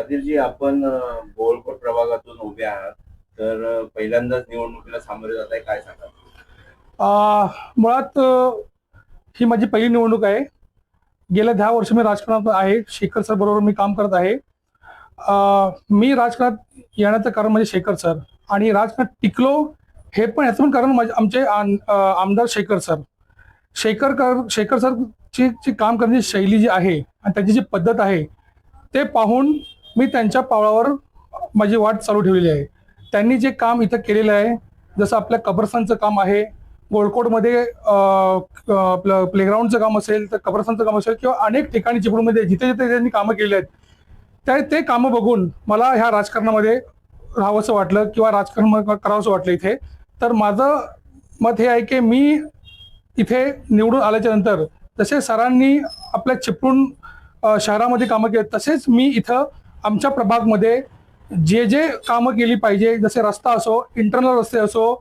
आदिलजी आपण अं, बोळकोट प्रभागातून उभे आहात. तर पहिल्यांदाच निवडणुकीला सामोरे जात आहे काय सांगा मुळात ही माझी पहिली निवडणूक आहे. गेल्या दहा वर्ष मी राजकारणात आहे. शेखर सर बरोबर मी काम करत आहे. मी राजकारणात येण्याचं कारण म्हणजे शेखर सर. आणि राजकारणात टिकलो हे पण याचं पण कारण माझे आमचे आमदार शेखर सर. शेखर कर शेखर सरची जी काम करण्याची शैली जी आहे आणि त्यांची जी पद्धत आहे ते पाहून मी त्यांच्या पावलावर माझी वाट चालू ठेवलेली आहे. त्यांनी जे काम इथं केलेलं आहे जसं आपल्या कब्रस्तानचं काम आहे गोळकोटमध्ये आपलं प्लेग्राऊंडचं काम असेल तर कब्रस्तानचं काम असेल किंवा अनेक ठिकाणी चिपळूणमध्ये जिथे जिथे त्यांनी कामं केलेली आहेत त्या ते कामं बघून मला ह्या राजकारणामध्ये राहावंसं वाटलं किंवा राजकारण करावंसं वाटलं इथे. तर माझं मत हे आहे की मी इथे निवडून आल्याच्यानंतर जसे सरांनी आपल्या चिपळूण शहरामध्ये कामं केली तसेच मी इथं आमच्या प्रभागमध्ये जे जे कामं केली पाहिजे जसे रस्ता असो इंटरनल रस्ते असो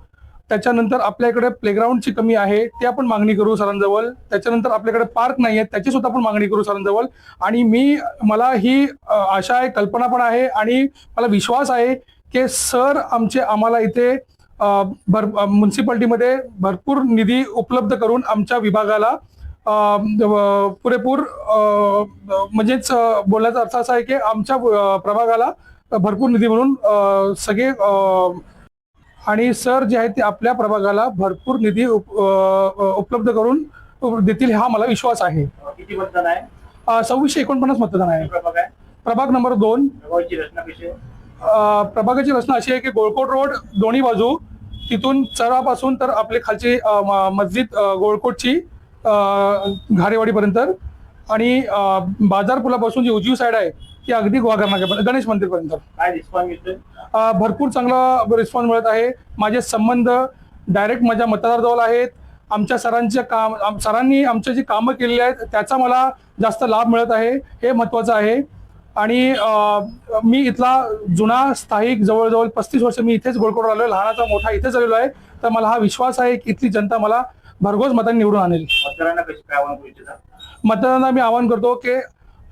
त्याच्यानंतर आपल्याकडे प्लेग्राऊंडची कमी आहे ते आपण मागणी करू सरांजवळ. त्याच्यानंतर आपल्याकडे पार्क नाही आहे त्याची सुद्धा आपण मागणी करू सरांजवळ. आणि मी मला ही आशा आहे कल्पना पण आहे आणि मला विश्वास आहे की सर आमचे आम्हाला इथे भर म्युन्सिपाल्टीमध्ये भरपूर निधी उपलब्ध करून आमच्या विभागाला पुरेपूर म्हणजेच बोलण्याचा अर्थ असा आहे की आमच्या प्रभागाला भरपूर निधी म्हणून सगळे आणि सर जे आहेत ते आपल्या प्रभागाला भरपूर निधी उपलब्ध करून देतील हा मला विश्वास आहे. किती मतदान आहे? सव्वीसशे एकोणपन्नास मतदान आहे. प्रभाग आहे? प्रभाग नंबर दोन. प्रभागाची रचना कशी आहे? अ, प्रभागाची रचना अशी आहे की गोळकोट रोड दोन्ही बाजू तिथून चरापासून तर आपली खालची मस्जिद गोळकोटची घारेवाडीपर्यंत. आणि बाजार पुलापासून जी उजवी साईड आहे ती अगदी गोवागरनाक्यापर्यंत गणेश मंदिरपर्यंत. काय रिस्पॉन्स मिळतोय अ, भरपूर चांगला रिस्पॉन्स मिळत आहे. माझे संबंध डायरेक्ट माझ्या मतदारजवळ आहेत. आमच्या सरांच्या काम सरांनी आमच्या जी कामं केलेली आहेत त्याचा मला जास्त लाभ मिळत आहे. हे महत्वाचं आहे. आणि मी इथला जुना स्थायिक जवळजवळ पस्तीस वर्ष मी इथेच गोळकोट आलो लहानाचा मोठा इथेच आलेलो आहे. तर मला हा विश्वास आहे की इथली जनता मला भरघोस मतांनी निवडून आणेल. मतदारांना कशी काय आव्हान करू इच्छिता? मतदारांना मी आवाहन करतो की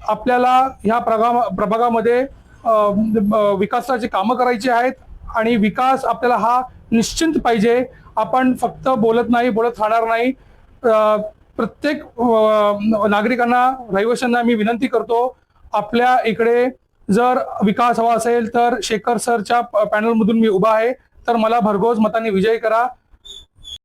आपल्याला ह्या प्रगा प्रभागामध्ये विकासाची कामं करायची आहेत आणि विकास आपल्याला हा निश्चिंत पाहिजे. आपण फक्त बोलत नाही बोलत राहणार नाही. प्रत्येक नागरिकांना रहिवाशांना मी विनंती करतो आपल्या इकडे जर विकास हवा असेल तर शेखर सरच्या पॅनलमधून मी उभा आहे. तर मला भरघोस मतांनी विजयी करा.